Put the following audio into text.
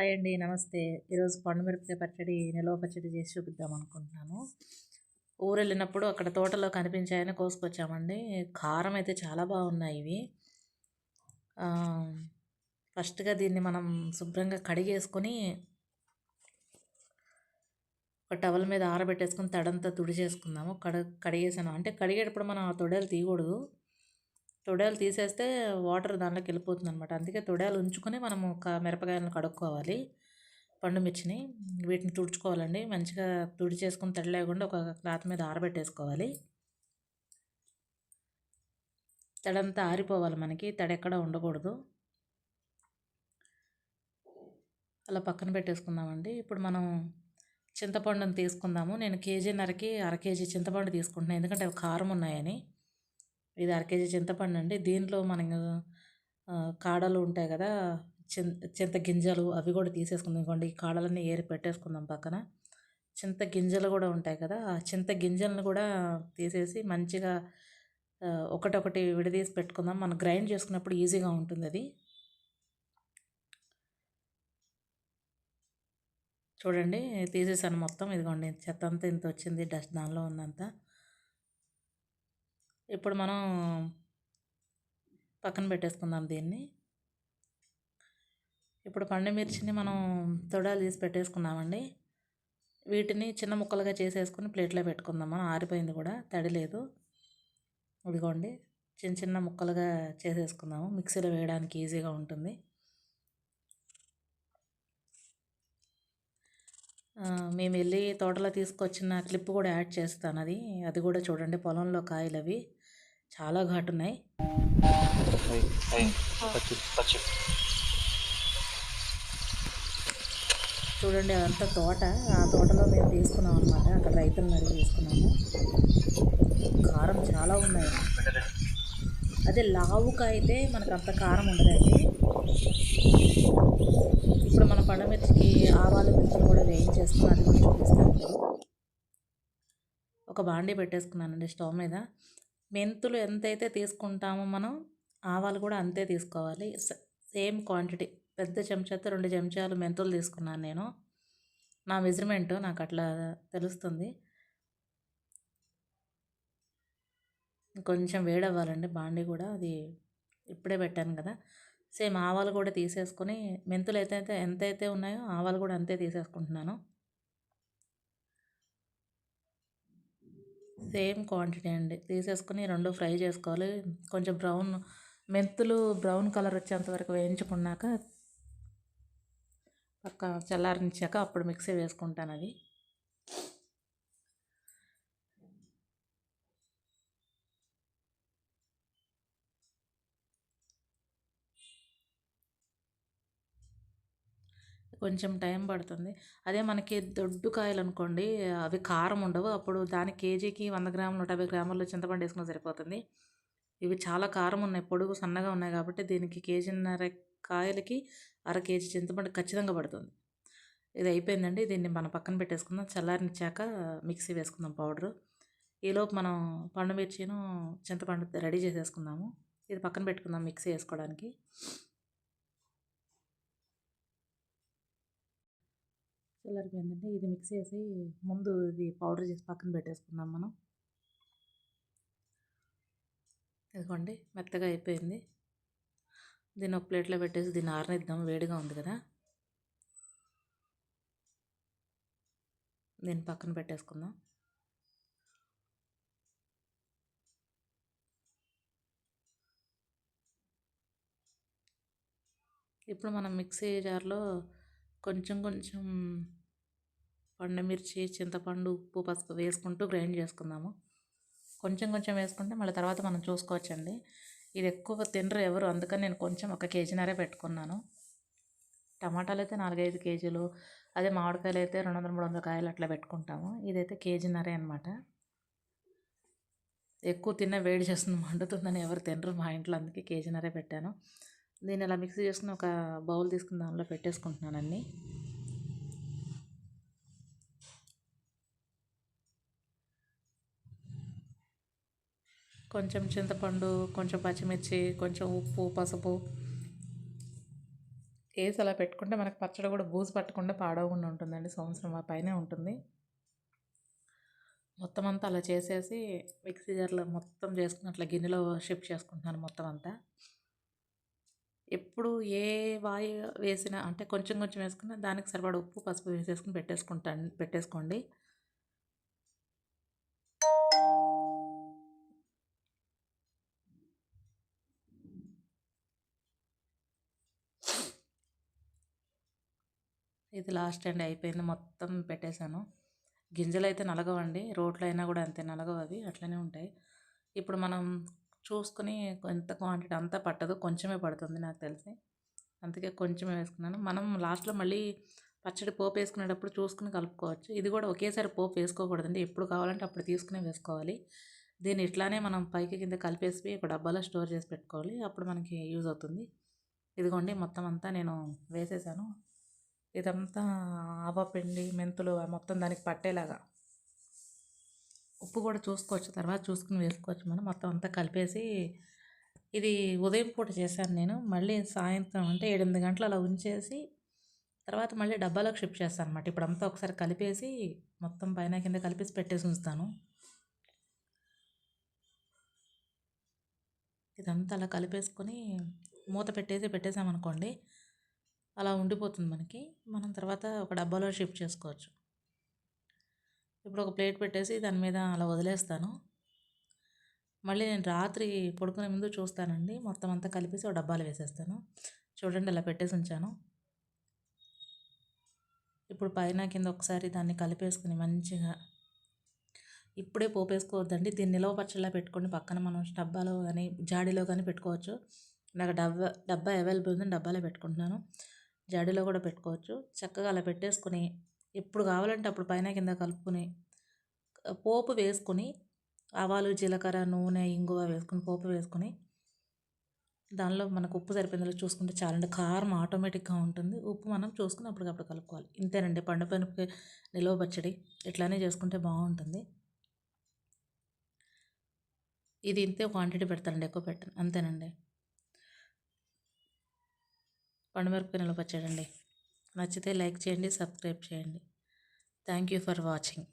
Hi అండి నమస్తే. ఈరోజు పండుమిరపకాయ పచ్చడి నిలవ పచ్చడి చేసి చూపిద్దాం అనుకుంటున్నాను. ఊరు వెళ్ళినప్పుడు అక్కడ తోటలో కనిపించాయని కోసుకొచ్చామండి. కారం అయితే చాలా బాగున్నాయి ఇవి. ఫస్ట్గా దీన్ని మనం శుభ్రంగా కడిగేసుకొని ఒక టవల్ మీద ఆరబెట్టేసుకొని తడంతా తుడిచేసుకుందాము. కడ కడిగేసాను. అంటే కడిగేటప్పుడు మనం ఆ తొడలు తీయకూడదు. తొడాలు తీసేస్తే వాటర్ దానిలోకి వెళ్ళిపోతుంది అనమాట అందుకే తొడాలు ఉంచుకొని మనము ఒక మిరపకాయలను కడుక్కోవాలి. పండు మిర్చిని వీటిని తుడుచుకోవాలండి. మంచిగా తుడిచేసుకొని తడి లేకుండా ఒక క్లాత్ మీద ఆరబెట్టేసుకోవాలి. తడంతా ఆరిపోవాలి మనకి. తడి ఎక్కడ ఉండకూడదు. అలా పక్కన పెట్టేసుకుందామండి. ఇప్పుడు మనం చింతపండుని తీసుకుందాము. నేను కేజీన్నరకి అర కేజీ చింతపండు తీసుకుంటున్నాను ఎందుకంటే అవి కారం ఉన్నాయని. ఇది అరకేజీ చింతపండు అండి. దీంట్లో మనం కాడలు ఉంటాయి కదా చింత చింత గింజలు అవి కూడా తీసేసుకుందాం. ఇవ్వండి ఈ కాడలన్నీ ఏరి పెట్టేసుకుందాం పక్కన. చింత గింజలు కూడా ఉంటాయి కదా ఆ చింత గింజలను కూడా తీసేసి మంచిగా ఒకటొకటి విడదీసి పెట్టుకుందాం. మనం గ్రైండ్ చేసుకున్నప్పుడు ఈజీగా ఉంటుంది అది. చూడండి తీసేసాను మొత్తం. ఇదిగోండి చెత్త అంతా ఇంత వచ్చింది డస్ట్ దానిలో ఉందంతా ఇప్పుడు మనం పక్కన పెట్టేసుకుందాం దీన్ని. ఇప్పుడు పండు మిర్చిని మనం తొడాలు తీసి పెట్టేసుకున్నామండి వీటిని చిన్న ముక్కలుగా చేసేసుకుని ప్లేట్లో పెట్టుకుందాం. మనం ఆరిపోయింది కూడా తడి లేదు. ఇదిగోండి చిన్న చిన్న ముక్కలుగా చేసేసుకుందాము. మిక్సీలో వేయడానికి ఈజీగా ఉంటుంది. మేము వెళ్ళి తోటలో తీసుకొచ్చిన క్లిప్ కూడా యాడ్ చేస్తాను. అది అది కూడా చూడండి పొలంలో కాయలు అవి చాలా పచ్చి పచ్చి. చూడండి అదంతా తోట. ఆ తోటలో మేము తీసుకున్నాం అనమాట అక్కడ రైతులను అడిగి తీసుకున్నాము. కారం చాలా ఉన్నాయి. అదే లావుగా అయితే మనకు అంత కారం ఉండదండి. ఇప్పుడు మన పండుమిర్చికి ఆవాలు మెంతులు కూడా వేయించేసుకుని అది కూడా చూపిస్తాను. ఒక బాండీ పెట్టేసుకున్నానండి స్టవ్ మీద. మెంతులు ఎంతైతే తీసుకుంటామో మనం ఆవాలు కూడా అంతే తీసుకోవాలి. Same quantity. పెద్ద చెంచాతో రెండు చెంచాలు మెంతులు తీసుకున్నాను నేను. నా మెజర్మెంట్ నాకు అట్లా తెలుస్తుంది. కొంచెం వేడవ్వాలండి బాండీ కూడా. అది ఇప్పుడే పెట్టాను కదా. సేమ్ ఆవాలు కూడా తీసేసుకొని మెంతులు అయితే ఎంతైతే ఉన్నాయో ఆవాలు కూడా అంతే తీసేసుకుంటున్నాను. సేమ్ క్వాంటిటీ అండి. తీసేసుకుని రెండు ఫ్రై చేసుకోవాలి. కొంచెం బ్రౌన్ మెంతులు బ్రౌన్ కలర్ వచ్చేంత వరకు వేయించుకున్నాక పక్క చల్లారించాక అప్పుడు మిక్సీ వేసుకుంటాను అది కొంచెం టైం పడుతుంది. అదే మనకి దొడ్డు కాయలు అనుకోండి అవి కారం ఉండవు. అప్పుడు దాని కేజీకి వంద గ్రాములు నూట యాభై గ్రాములు చింతపండు వేసుకుని సరిపోతుంది. ఇవి చాలా కారం ఉన్నాయి పొడుగు సన్నగా ఉన్నాయి కాబట్టి దీనికి కేజీన్నర కాయలకి అర కేజీ చింతపండు ఖచ్చితంగా పడుతుంది. ఇది అయిపోయిందండి. దీన్ని మనం పక్కన పెట్టేసుకుందాం. చల్లారినిచ్చాక మిక్సీ వేసుకుందాం పౌడరు. ఈలోపు మనం పండు మిర్చిను చింతపండు రెడీ చేసేసుకుందాము. ఇది పక్కన పెట్టుకుందాం మిక్సీ వేసుకోవడానికి. చల్లారిపోయిందండి ఇది మిక్స్ చేసి ముందు ఇది పౌడర్ చేసి పక్కన పెట్టేసుకుందాం మనం. ఇదిగోండి మెత్తగా అయిపోయింది. దీన్ని ఒక ప్లేట్లో పెట్టేసి దీన్ని ఆరనిద్దాం వేడిగా ఉంది కదా. దీన్ని పక్కన పెట్టేసుకుందాం. ఇప్పుడు మనం మిక్సీ జార్లో కొంచెం కొంచెం పండుమిర్చి చింతపండు ఉప్పు పసుపు వేసుకుంటూ గ్రైండ్ చేసుకుందాము. కొంచెం కొంచెం వేసుకుంటే మళ్ళీ తర్వాత మనం చూసుకోవచ్చండి. ఇది ఎక్కువ తినరు ఎవరు అందుకని నేను కొంచెం ఒక కేజీనరే పెట్టుకున్నాను. టమాటాలు అయితే నాలుగైదు కేజీలు అదే మామిడికాయలు అయితే రెండు వందల మూడు వందల కాయలు అట్లా పెట్టుకుంటాము. ఇదైతే కేజీనరే అనమాట ఎక్కువ తిన్న వేడి చేస్తుంది మండుతుందని ఎవరు తినరు. మా ఇంట్లో అందుకే కేజీనరే పెట్టాను. దీన్ని ఇలా మిక్సీ చేసుకుని ఒక బౌల్ తీసుకుని దానిలో పెట్టేసుకుంటున్నాను అన్నీ. కొంచెం చింతపండు కొంచెం పచ్చిమిర్చి కొంచెం ఉప్పు పసుపు. వేసి అలా పెట్టుకుంటే మనకు పచ్చడి కూడా బూజు పట్టకుండా పాడవకుండా ఉంటుందండి. సంవత్సరం ఆ పైనే ఉంటుంది. మొత్తం అంతా అలా చేసేసి మిక్సీ జార్లో మొత్తం చేసుకుని అట్లా గిన్నెలో షిఫ్ట్ చేసుకుంటున్నాను మొత్తం అంతా. ఎప్పుడు ఏ వాయి వేసినా అంటే కొంచెం కొంచెం వేసుకున్నా దానికి సరిపడ ఉప్పు పసుపు వేసేసుకుని పెట్టేసుకుంటాను పెట్టేసుకోండి. ఇది లాస్ట్ అండి అయిపోయింది. మొత్తం పెట్టేశాను. గింజలు అయితే నలగవండి. రోట్లో అయినా కూడా అంతే నలగవు అవి. అట్లనే ఉంటాయి. ఇప్పుడు మనం చూసుకుని ఎంత క్వాంటిటీ అంతా పట్టదు. కొంచెమే పడుతుంది నాకు తెలిసి. అందుకే కొంచెమే వేసుకున్నాను. మనం లాస్ట్లో మళ్ళీ పచ్చడి పోపు వేసుకునేటప్పుడు చూసుకుని కలుపుకోవచ్చు. ఇది కూడా ఒకేసారి పోపు వేసుకోకూడదండి. ఎప్పుడు కావాలంటే అప్పుడు తీసుకునే వేసుకోవాలి. దీన్ని ఇట్లానే మనం పైకి కింద కలిపేసి ఒక డబ్బాలో స్టోర్ చేసి పెట్టుకోవాలి. అప్పుడు మనకి యూజ్ అవుతుంది. ఇదిగోండి మొత్తం అంతా నేను వేసేసాను. ఇదంతా ఆవపిండి మెంతులు మొత్తం దానికి పట్టేలాగా. ఉప్పు కూడా చూసుకోవచ్చు తర్వాత చూసుకుని వేసుకోవచ్చు మనం. మొత్తం అంతా కలిపేసి ఇది ఉదయం పూట చేశాను నేను. మళ్ళీ సాయంత్రం అంటే ఎనిమిది గంటలు అలా ఉంచేసి తర్వాత మళ్ళీ డబ్బాలోకి షిఫ్ట్ చేస్తాను అనమాట ఇప్పుడు అంతా ఒకసారి కలిపేసి మొత్తం పైన కింద కలిపేసి పెట్టేసి ఉంచుతాను. ఇదంతా అలా కలిపేసుకొని మూత పెట్టేసి పెట్టేసామనుకోండి అలా ఉండిపోతుంది మనకి. మనం తర్వాత ఒక డబ్బాలో షిఫ్ట్ చేసుకోవచ్చు. ఇప్పుడు ఒక ప్లేట్ పెట్టేసి దాని మీద అలా వదిలేస్తాను. మళ్ళీ నేను రాత్రి పడుకునే ముందు చూస్తానండి. మొత్తం అంతా కలిపేసి ఒక డబ్బాలో వేసేస్తాను. చూడండి అలా పెట్టేసి ఉంచాను. ఇప్పుడు పైన కింద ఒకసారి దాన్ని కలిపేసుకుని మంచిగా ఇప్పుడే పోపేసుకోవద్దండి. దీన్ని నిలవ పచ్చళ్ళ పెట్టుకొని పక్కన మనం డబ్బాలో కానీ జాడీలో కానీ పెట్టుకోవచ్చు. నాకు డబ్బా డబ్బా అవైలబుల్ ఉంది డబ్బాలో పెట్టుకుంటున్నాను. జాడీలో కూడా పెట్టుకోవచ్చు. చక్కగా అలా పెట్టేసుకొని ఎప్పుడు కావాలంటే అప్పుడు పైన కింద కలుపుకొని పోపు వేసుకొని ఆవాలు జీలకర్ర నూనె ఇంగువ వేసుకొని పోపు వేసుకొని దానిలో మనకు ఉప్పు సరిపోయిందో చూసుకుంటే చాలండి. కారం ఆటోమేటిక్గా ఉంటుంది. ఉప్పు మనం చూసుకుని అప్పటికప్పుడు కలుపుకోవాలి. ఇంతేనండి. పండు పనుపు నిలువ పచ్చడి ఇట్లానే చేసుకుంటే బాగుంటుంది. ఇది ఇంతే క్వాంటిటీ పెడతానండి. ఎక్కువ పెట్టను. అంతేనండి. పండుమిరపకాయ నిల్వ పచ్చడండి నచ్చితే లైక్ చేయండి సబ్స్క్రైబ్ చేయండి. Thank you for watching.